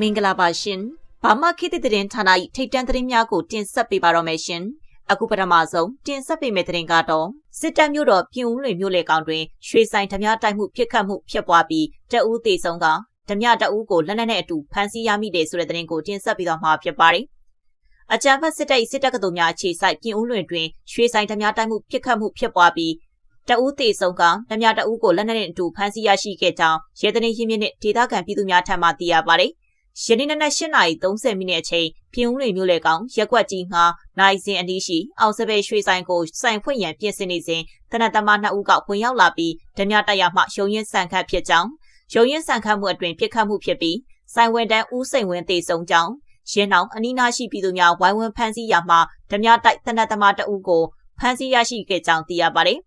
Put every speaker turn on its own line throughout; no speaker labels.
မင်္ဂလာပါရှင်။ဘာမခေတ်သစ်သတင်းဌာန၏ထိတ်တန့်သတင်းများကိုတင်ဆက်ပေးပါတော့မယ်ရှင်။အခုပထမဆုံးတင်ဆက်ပေးမယ့်သတင်းကတော့စစ်တပ်မျိုးတော်ပြင်ဦးလွင်မျိုးလေကောင်တွင်ရွှေဆိုင်ဓမြတိုက်မှုဖြစ်ခတ်မှုဖြစ်ပွားပြီးတအူးသေးဆုံးကဓမြတအူးကိုလက်နက်နဲ့အတူဖမ်းဆီးရမိတယ်ဆိုတဲ့သတင်းကိုတင်ဆက်ပေးတော့မှာဖြစ်ပါတယ်။အကြံဖတ်စစ်တပ်၏စစ်တပ်ကတော်များအခြေစိုက်ပြင်ဦးလွင်တွင်ရွှေဆိုင်ဓမြတိုက်မှုဖြစ်ခတ်မှုဖြစ်ပွားပြီးတအူးတေဆုံးကဓမြတအူးကိုလက်နက်နဲ့အတူဖမ်းဆီးရရှိခဲ့ကြောင်းရဲတနေရင်းမြစ်နဲ့ဒေသခံပြည်သူများထံမှသိရပါတယ်။ ယနေ့နနက်8:30မိနစ်အချိန်ပြင်ဦးလွင်မြို့လေကောင်ရက်ကွက်ကြီးငှာနိုင်စင်အနီးရှိအောင်စပယ်ရွှေဆိုင်ကိုစိုင်ဖွင့်ရန်ပြင်ဆင်နေစဉ်တနတ်သမားနှစ်ဦးကဝင်ရောက်လာပြီးဓမြတိုက်ရမှရုံရင်ဆန်ခတ်ဖြစ်ကြောင်းရုံရင်ဆန်ခတ်မှုအတွင်ပြစ်ခတ်မှုဖြစ်ပြီးဆိုင်ဝန်တန်းဦးစိန်ဝင်းတေဆုံးကြောင်းရင်းနောက်အနီးနားရှိပြည်သူများဝိုင်းဝန်းဖမ်းဆီးရမှဓမြတိုက်တနတ်သမားတဦးကိုဖမ်းဆီးရရှိခဲ့ကြောင်းသိရပါတယ်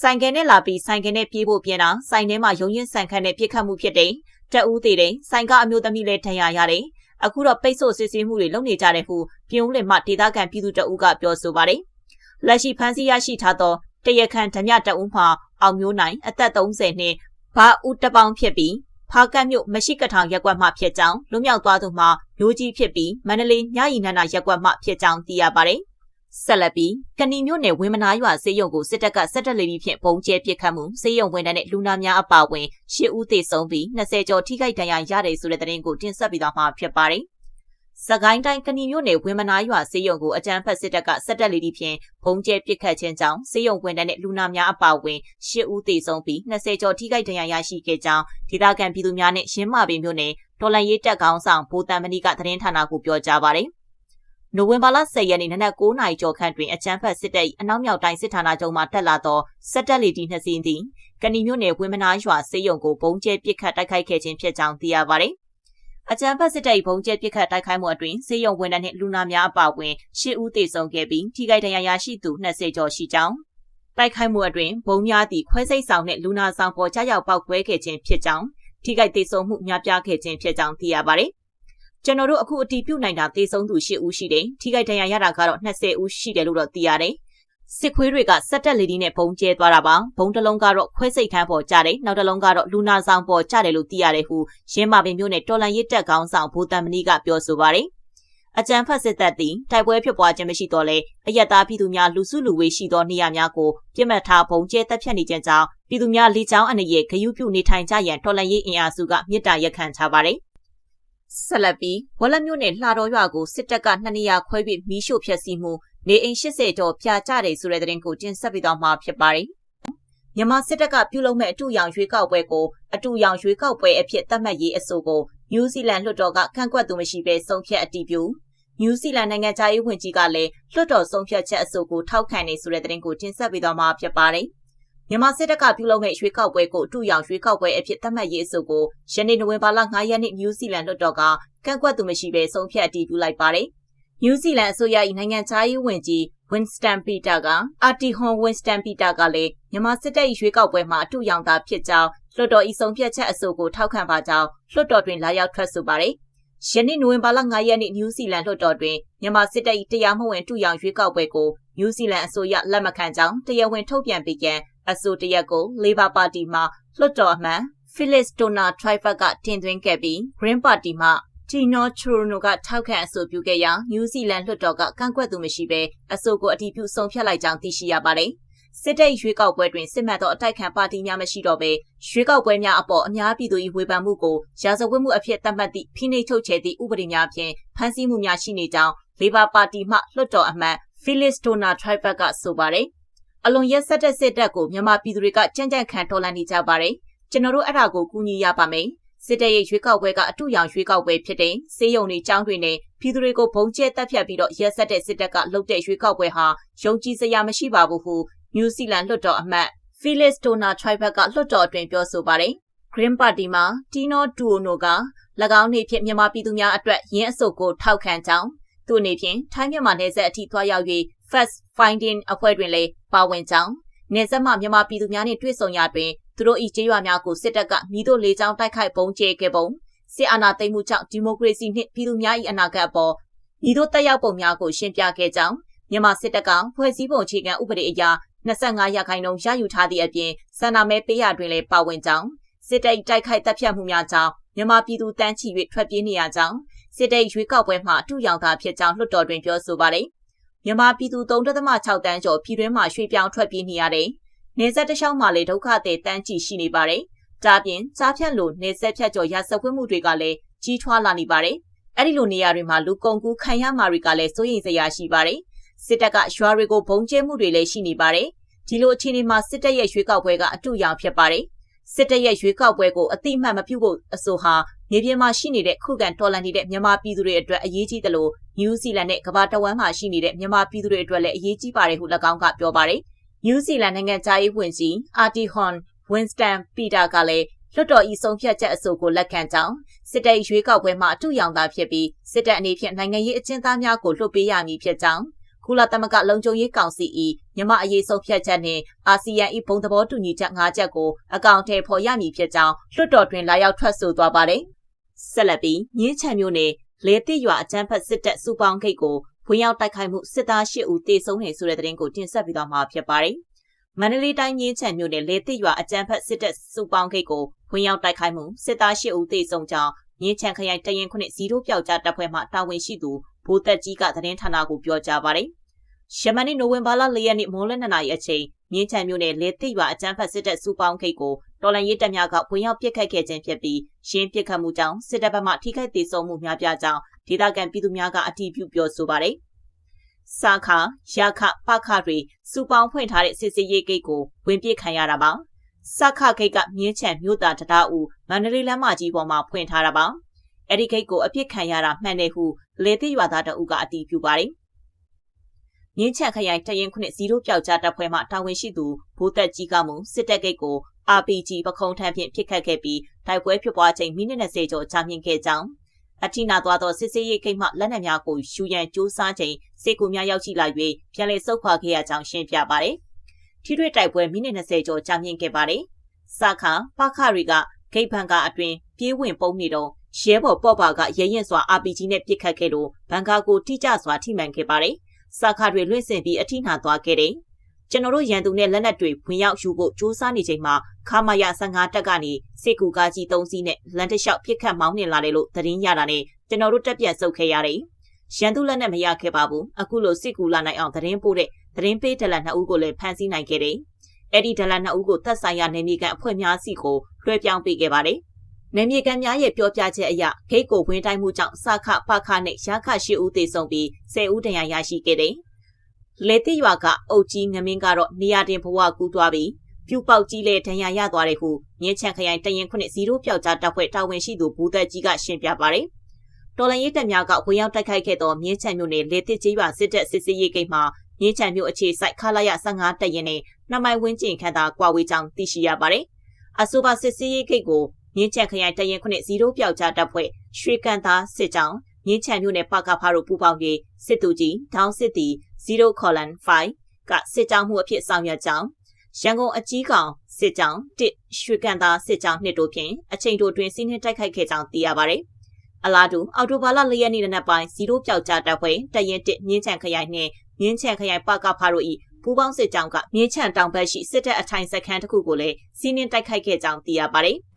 ဆိုင်ကယ်နဲ့လာပြီးဆိုင်ကယ်နဲ့ပြေးဖို့ပြင်တာဆိုင်ထဲမှာရုံရင်ဆန်ခတ်နဲ့ပြစ်ခတ်မှုဖြစ်တဲ့ တက်ဦးသေးတယ်ဆိုင်ကအမျိုးသမီးလည်းထင်ရရတယ်အခုတော့ပိတ်ဆို့စစ်ဆေးမှုတွေလုပ်နေကြတယ်ဟုပြုံးလင်မှဒေသခံပြည်သူတအုပ်ကပြောဆိုပါတယ်လက်ရှိဖမ်းဆီးရရှိထားသောတရခန်ဓမြတအုပ်မှအောင်မျိုးနိုင်အသက်30နှစ်ဘာဦးတပေါင်းဖြစ်ပြီးဖားကတ်မြို့မရှိကထောင်ရက်ကွက်မှဖြစ်ကြောင်းလွမြောက်သွားသူမှမျိုးကြီးဖြစ်ပြီးမန္တလေးညရီနန္ဒရက်ကွက်မှဖြစ်ကြောင်းသိရပါတယ် ဆက်လက်ပြီးကဏီမြို့နယ်ဝင်းမနာရွာစေယုံကိုစစ်တပ်ကစစ်တပ်လေပြီးဖြင့်ပုံကျဲပစ်ခတ်မှုစေယုံဝန်ထမ်းနဲ့လူနာများအပါအဝင်၈ဦးသေဆုံးပြီး20ကျော်ထိခိုက်ဒဏ်ရာရတယ်ဆိုတဲ့သတင်းကိုတင်ဆက်ပြီးတော့မှာဖြစ်ပါတယ်။စကိုင်းတိုင်းကဏီမြို့နယ်ဝင်းမနာရွာစေယုံကိုအကြမ်းဖက်စစ်တပ်ကစစ်တပ်လေပြီးဖြင့်ပုံကျဲပစ်ခတ်ခြင်းကြောင့်စေယုံဝန်ထမ်းနဲ့လူနာများအပါအဝင်၈ဦးသေဆုံးပြီး20ကျော်ထိခိုက်ဒဏ်ရာရရှိခဲ့ကြောင်းဒေသခံပြည်သူများနဲ့ရင်းမာပင်မြို့နယ်တော်လန်ရေးတပ်ကောင်းဆောင်ဗိုလ်တန်မဏိကသတင်းဌာနကိုပြောကြားပါတယ်။ နိုဝင်ဘာလ10ရက်နေ့နနက်9:00နာရီကျော်ခန့်တွင်အကြမ်းဖက်စစ်တပ်၏အနောက်မြောက်တိုင်းစစ်ဌာနချုပ်မှတက်လာသောစစ်တပ်လေတီနှစ်စီးသည်ကဏီမြို့နယ်ဝင်းမနာရွာစေယုံကိုဘုံကျဲပစ်ခတ်တိုက်ခိုက်ခဲ့ခြင်းဖြစ်ကြောင်းသိရပါသည်။အကြမ်းဖက်စစ်တပ်၏ဘုံကျဲပစ်ခတ်တိုက်ခိုက်မှုအတွင်းစေယုံဝန်ထမ်းနှင့်လူနာများအပါအဝင်၈ဦးသေဆုံးခဲ့ပြီးထိခိုက်ဒဏ်ရာရရှိသူ20ကျော်ရှိကြောင်းတိုက်ခိုက်မှုအတွင်းဘုံများသည့်ခွဲစိတ်ဆောင်နှင့်လူနာဆောင်ပေါ်ကြားရောက်ပောက်ကွဲခဲ့ခြင်းဖြစ်ကြောင်းထိခိုက်သေဆုံးမှုများပြားခဲ့ခြင်းဖြစ်ကြောင်းသိရပါသည်။ ကျွန်တော်တို့အခုအတီးပြုတ်နိုင်တာသေဆုံးသူ၈ဦးရှိတယ်ထိခိုက်ဒဏ်ရာရတာကတော့20ဦးရှိတယ်လို့တော့သိရတယ်စစ်ခွေးတွေကစက်တက်လေဒီနဲ့ဘုံကျဲသွားတာပါဘုံတစ်လုံးကတော့ခွဲစိတ်ခန်းပေါ်ကျတယ်နောက်တစ်လုံးကတော့လူနာဆောင်ပေါ်ကျတယ်လို့သိရတယ်ဟုရင်းမာပင်မျိုးနဲ့တော်လန်ရစ်တက်ကောင်းဆောင်ဘူတန်မနီကပြောဆိုပါတယ်အကြံဖတ်စစ်တပ်သည်တိုက်ပွဲဖြစ်ပွားခြင်းမရှိတော့လဲအယက်သားပြည်သူများလူစုလူဝေးရှိသောနေရာများကိုပြစ်မှတ်ထားပုံကျဲတပ်ဖြတ်နေခြင်းကြောင့်ပြည်သူများလေကြောင်းအနေနဲ့ဂယုပြုနေထိုင်ကြရန်တော်လန်ရေးအင်အားစုကမြစ်တာရက်ခံထားပါတယ်။ ဆက်လက်ပြီးဝလက်မြို့နယ်လှတော်ရွာကိုစစ်တပ်ကနှစ်နေရာခွဲပြီးမီးရှို့ဖျက်ဆီးမှုနေအိမ်80ကျော်ပြာကျတယ်ဆိုတဲ့သတင်းကိုတင်ဆက်ပေးသွားမှာဖြစ်ပါတယ်။မြန်မာစစ်တပ်ကပြုလုပ်မဲ့အတူရောင်ရွေးကောက်ပွဲကိုအတူရောင်ရွေးကောက်ပွဲအဖြစ်သတ်မှတ်ရေးအဆိုကိုနယူးဇီလန်လွှတ်တော်ကကန့်ကွက်သူမရှိဘဲဆုံးဖြတ်အတည်ပြုနယူးဇီလန်နိုင်ငံသားရေးဝန်ကြီးကလည်းလွှတ်တော်ဆုံးဖြတ်ချက်အဆိုကိုထောက်ခံနေဆိုတဲ့သတင်းကိုတင်ဆက်ပေးသွားမှာဖြစ်ပါတယ်။ မြန်မာစစ်တပ်ကပြုလုပ်မဲ့ရွေးကောက်ပွဲကိုအတူရောင်ရွေးကောက်ပွဲအဖြစ်သတ်မှတ်ရေးအဆိုကိုယနေ့နိုဝင်ဘာလ9ရက်နေ့နယူးဇီလန်လွှတ်တော်ကကန့်ကွက်သူမရှိဘဲဆုံးဖြတ်အတည်ပြုလိုက်ပါတယ်။နယူးဇီလန်အစိုးရ၏နိုင်ငံခြားရေးဝန်ကြီး Winston Peter ကအာတီဟွန် Winston Peter ကလည်းမြန်မာစစ်တပ်၏ရွေးကောက်ပွဲမှာအတူရောင်သာဖြစ်ကြောင်းလွှတ်တော်၏ဆုံးဖြတ်ချက်အဆိုကိုထောက်ခံပါကြောင်းလွှတ်တော်တွင်လာရောက်ထွက်ဆိုပါတယ်။ယနေ့နိုဝင်ဘာလ9ရက်နေ့နယူးဇီလန်လွှတ်တော်တွင်မြန်မာစစ်တပ်၏တရားမဝင်တူရောင်ရွေးကောက်ပွဲကိုနယူးဇီလန်အစိုးရလက်မခံကြောင်းတရားဝင်ထုတ်ပြန်ပေးရန် အဆိုတရက်ကို Labor Party မှလွှတ်တော်အမတ် Phyllis Donna Triver ကတင်သွင်းခဲ့ပြီး Green Party မှ Tino Chorono ကထောက်ခံအဆိုပြုခဲ့ရာနယူးဇီလန်လွှတ်တော်ကကန့်ကွက်သူမရှိဘဲအဆိုကိုအတည်ပြုဆုံးဖြတ်လိုက်ကြောင်းသိရှိရပါတယ်။စစ်တပ်ရွေးကောက်ပွဲတွင်စစ်မှန်သောအတိုက်ခံပါတီများမရှိတော့ဘဲရွေးကောက်ပွဲများအပေါ်အများပြည်သူ၏ဝေဖန်မှုကိုရာဇဝတ်မှုအဖြစ်သတ်မှတ်သည့်ဖိနှိပ်ချုပ်ချယ်သည့်ဥပဒေများဖြင့်ဖမ်းဆီးမှုများရှိနေကြောင်း Labor Party မှလွှတ်တော်အမတ် Phyllis Donna Triver ကဆိုပါတယ်။ အလွန်ရက်ဆက်တဲ့စစ်တပ်ကိုမြန်မာပြည်သူတွေကကြံ့ကြံ့ခံတော်လှန်နေကြပါတယ်ကျွန်တော်တို့အဲ့ဒါကိုကူညီရပါမယ်စစ်တပ်ရဲ့ရွေးကောက်ပွဲကအတူရောင်ရွေးကောက်ပွဲဖြစ်တဲ့စေယုံတွေចောင်းတွေနဲ့ပြည်သူတွေကိုဘုံကျဲတက်ဖြတ်ပြီးတော့ရက်ဆက်တဲ့စစ်တပ်ကလှုပ်တဲ့ရွေးကောက်ပွဲဟာယုံကြည်စရာမရှိပါဘူးဟုနယူးဇီလန်လွှတ်တော်အမတ် Felix Dona Tribe ကလွှတ်တော်အတွင်းပြောဆိုပါတယ် Green Party မှာ Tino Duono က၎င်းနေဖြင့်မြန်မာပြည်သူများအတွက်ရင်းအစုပ်ကိုထောက်ခံကြောင်းသူအနေဖြင့်ထိုင်းမြန်မာနယ်စပ်အထိသွားရောက်၍ First Finding အဖွဲ့တွင်လည်းပါဝင်ကြောင်းနေဆက်မှမြန်မာပြည်သူများနှင့်တွေ့ဆုံရာတွင်သူတို့၏ကြေးရွာများကိုစစ်တပ်ကမိတို့လေးချောင်းတိုက်ခိုက်ပုံကျဲခဲ့ပုံစစ်အာဏာသိမ်းမှုကြောင့်ဒီမိုကရေစီနှင့်ပြည်သူများ၏အနာဂတ်အပေါ်မိတို့တက်ရောက်ပုံများကိုရှင်းပြခဲ့ကြောင်းမြန်မာစစ်တပ်ကဖွဲ့စည်းပုံအခြေခံဥပဒေအရ25ရာခိုင်နှုန်းရယူထားသည့်အပြင်စန္ဒမဲပေးရတွင်လည်းပါဝင်ကြောင်းစစ်တပ်တိုက်ခိုက်တပ်ဖြတ်မှုများကြောင့်မြန်မာပြည်သူတန်းချီ၍ထွက်ပြေးနေရကြောင်းစစ်တပ်ရွေးကောက်ပွဲမှာအတူရောင်သာဖြစ်ကြောင်းလွှတ်တော်တွင်ပြောဆိုပါတယ်။ မြန်မာပြည်သူ3.6တန်းကျော်ပြည်တွင်းမှာရွှေ့ပြောင်းထွက်ပြေးနေရတဲ့နေဆက်တလျှောက်မှာလေဒုက္ခသည်တန်းချီရှိနေပါတယ်။ဒါပြင်ကြားဖြတ်လိုနေဆက်ဖြတ်ကျော်ရစကွင်းမှုတွေကလည်းကြီးထွားလာနေပါတယ်။အဲ့ဒီလိုနေရာတွေမှာလူကုန်ကူးခံရမှာတွေကလည်းစိုးရိမ်စရာရှိပါတယ်။စစ်တပ်ကရွာတွေကိုဘုံကျဲမှုတွေလည်းရှိနေပါတယ်။ဒီလိုအခြေအနေမှာစစ်တပ်ရဲ့ရွေးကောက်ပွဲကအတူရောင်ဖြစ်ပါတယ်။စစ်တပ်ရဲ့ရွေးကောက်ပွဲကိုအတိမတ်မပြုတ်ဖို့အဆိုဟာမြေပြင်မှာရှိနေတဲ့ခုခံတော်လှန်နေတဲ့မြန်မာပြည်သူတွေအတွက်အရေးကြီးတယ်လို့ နယူးဇီလန်နဲ့ကမ္ဘာတဝန်းမှာရှိနေတဲ့မြန်မာပြည်သူတွေအတွက်လည်းအရေးကြီးပါတယ်ဟု၎င်းကပြောပါတယ်။နယူးဇီလန်နိုင်ငံသားရေးဝန်ကြီးအာတီဟွန်ဝင်းစတန်ပီတာကလည်းလွှတ်တော်ဤဆုံးဖြတ်ချက်အဆိုကိုလက်ခံကြောင်းစစ်တပ်ရွေးကောက်ပွဲမှာအတူရောင်သာဖြစ်ပြီးစစ်တပ်အနေဖြင့်နိုင်ငံရေးအကျဉ်းသားများကိုလွှတ်ပေးရမည်ဖြစ်ကြောင်းကုလသမဂ္ဂလုံခြုံရေးကောင်စီ၏မြမအရေးဆုံးဖြတ်ချက်နှင့်အာဆီယံ၏ဘုံသဘောတူညီချက်၅ချက်ကိုအကောင့်ထဲဖော်ရမည်ဖြစ်ကြောင်းလွှတ်တော်တွင်လာရောက်ထွက်ဆိုသွားပါတယ်။ဆက်လက်ပြီးမြင်းချံမျိုးနယ် လေတိရွာအကြမ်းဖက်စစ်တပ်စူပေါင်းဂိတ်ကိုဝင်ရောက်တိုက်ခိုက်မှုစစ်သား၈ဦးတေဆုံးနေဆိုတဲ့သတင်းကိုတင်ဆက်ပြီးတော့မှာဖြစ်ပါတယ်။မန္တလေးတိုင်းမြင်းချံမြို့နယ်လေတိရွာအကြမ်းဖက်စစ်တပ်စူပေါင်းဂိတ်ကိုဝင်ရောက်တိုက်ခိုက်မှုစစ်သား၈ဦးတေဆုံးကြောင်းမြင်းချံခရိုင်တရင်ခုနှစ်ဇီရိုပြောက်ကြားတပ်ဖွဲ့မှတာဝန်ရှိသူဘိုးသက်ကြီးကသတင်းဌာနကိုပြောကြားပါတယ်။ ယမန်နေ့နိုဝင်ဘာလ၄ရက်နေ့မိုးလယ်၂နာရီအချိန်မြင်းချံမြို့နယ်လေတိရွာအကြမ်းဖက်စစ်တပ်စူပေါင်းခိတ်ကိုတော်လန်ရေးတပ်များကဝင်ရောက်ပစ်ခတ်ခဲ့ခြင်းဖြစ်ပြီးရှင်းပစ်ခတ်မှုကြောင့်စစ်တပ်ဘက်မှထိခိုက်ဒေဆုံးမှုများပြားကြောင်းဒေသခံပြည်သူများကအတည်ပြုပြောဆိုပါတယ်။စာခရခပခတွေစူပေါင်းဖွင့်ထားတဲ့စစ်စစ်ရေးဂိတ်ကိုဝင်ပစ်ခံရတာပါ။စခဂိတ်ကမြင်းချံမြို့သားတံတားဦးမန္တလေးလမ်းမကြီးပေါ်မှာဖွင့်ထားတာပါ။အဲ့ဒီဂိတ်ကိုအပြစ်ခံရတာမှန်တယ်ဟုလေတိရွာသားတအုပ်ကအတည်ပြုပါတယ်။ မြင်းချက်ခရိုင်တရင်ခုနှစ်ဇီရိုပြောက်ကြားတပ်ဖွဲ့မှတာဝန်ရှိသူဘိုးသက်ကြီးကမူစစ်တပ်ဂိတ်ကို RPG ပခုံးထမ်းဖြင့်ပစ်ခတ်ခဲ့ပြီးတိုက်ပွဲဖြစ်ပွားချိန်မိနစ်20ကျော်ကြာမြင့်ခဲ့ကြောင်းအထိနာသွားသောစစ်စေးရေးဂိတ်မှလက်နက်များကိုရှူရန်စူးစမ်းချိန်စစ်ကူများရောက်ရှိလာ၍ပြန်လည်ဆုတ်ခွာခဲ့ရကြောင်းရှင်းပြပါတယ်။ထိတွေ့တိုက်ပွဲမိနစ်20ကျော်ကြာမြင့်ခဲ့ပါတယ်။စခါပခတွေကဂိတ်ဘန်ကာအတွင်ပြေးဝင်ပုံနေတော့ရဲဘော်ပေါ့ပါကရဲရင်စွာ RPG နဲ့ပစ်ခတ်ခဲ့လို့ဘန်ကာကိုထိကျစွာထိမှန်ခဲ့ပါတယ်။ စာခတွေလွင့်စင်ပြီးအထိနာသွားခဲ့တယ်။ကျွန်တော်တို့ရန်သူနဲ့လက်နက်တွေဝင်ရောက်ယူဖို့ကြိုးစားနေချိန်မှာခမာရ15တက်ကနေစစ်ကူကားကြီး3စီးနဲ့လန်တလျှောက်ပစ်ခတ်မောင်းနှင်လာတယ်လို့သတင်းရတာနဲ့ကျွန်တော်တို့တက်ပြတ်ဆုတ်ခဲ့ရတယ်။ရန်သူလက်နက်မရခဲ့ပါဘူး။အခုလိုစစ်ကူလာနိုင်အောင်သတင်းပို့တဲ့သတင်းပေးဒလန်နှစ်ဦးကိုလည်းဖမ်းဆီးနိုင်ခဲ့တယ်။အဲ့ဒီဒလန်နှစ်ဦးကိုသက်ဆိုင်ရာနေမြေကန်အဖွဲ့များစီကိုလွှဲပြောင်းပေးခဲ့ပါတယ်။ နယ်မြေကန်များရဲ့ပြောပြချက်အရဂိတ်ကိုဝင်တိုင်းမှုကြောင့်စခပခနဲ့ရခရှိဦးသေဆုံးပြီး10ဦးဒဏ်ရာရရှိခဲ့တယ်။လေတိရွာကအုတ်ကြီးငမင်းကတော့နေရာတင်ဘဝကူးသွားပြီးပြူပေါက်ကြီးလည်းဒဏ်ရာရသွားတယ်ဟုမြင်းချန်ခရိုင်တရင်ခုနှစ်0ပျောက်ကြားတပ်ဖွဲ့တာဝန်ရှိသူဘူသက်ကြီးကရှင်းပြပါတယ်။တော်လန်ရေးတပ်များကဝင်ရောက်တိုက်ခိုက်ခဲ့သောမြင်းချန်မြို့နယ်လေတိကြီးရွာစစ်တပ်စစ်စေးရေးဂိတ်မှာမြင်းချန်မြို့အခြေစိုက်ခလာရ15တပ်ရင်နဲ့နှမိုင်ဝင်းကျင်ခန့်သာကွာဝေးကြောင်းသိရှိရပါတယ်။အဆိုပါစစ်စေးရေးဂိတ်ကို မြင်းချံခရိုင်တရင်ခုနှစ်0ပျောက်ကြားတပ်ဖွဲ့ရွှေကန်သားစစ်ကြောင်းမြင်းချံမြို့နယ်ပကဖားတို့ပူးပေါင်းပြီးစစ်တူကြီးဒေါင်းစစ်တီ0 colon 5ကစစ်ကြောင်းမှုအဖြစ်ဆောင်ရွက်ကြောင်းရန်ကုန်အကြီးကောင်စစ်ကြောင်းတစ်ရွှေကန်သားစစ်ကြောင်းနှစ်တို့ဖြင့်အချိန်တိုတွင်စီးနှင်းတိုက်ခိုက်ခဲ့ကြောင်းသိရပါတယ်။အလားတူအော်တိုဘာလ၄ရက်နေ့နက်ပိုင်း0ပျောက်ကြားတပ်ဖွဲ့တရင်တစ်မြင်းချံခရိုင်နှင့်မြင်းချံခရိုင်ပကဖားတို့၏ပူးပေါင်းစစ်ကြောင်းကမြင်းချံတောင်ဘက်ရှိစစ်တပ်အထိုင်စခန်းတစ်ခုကိုလည်းစီးနှင်းတိုက်ခိုက်ခဲ့ကြောင်းသိရပါတယ်။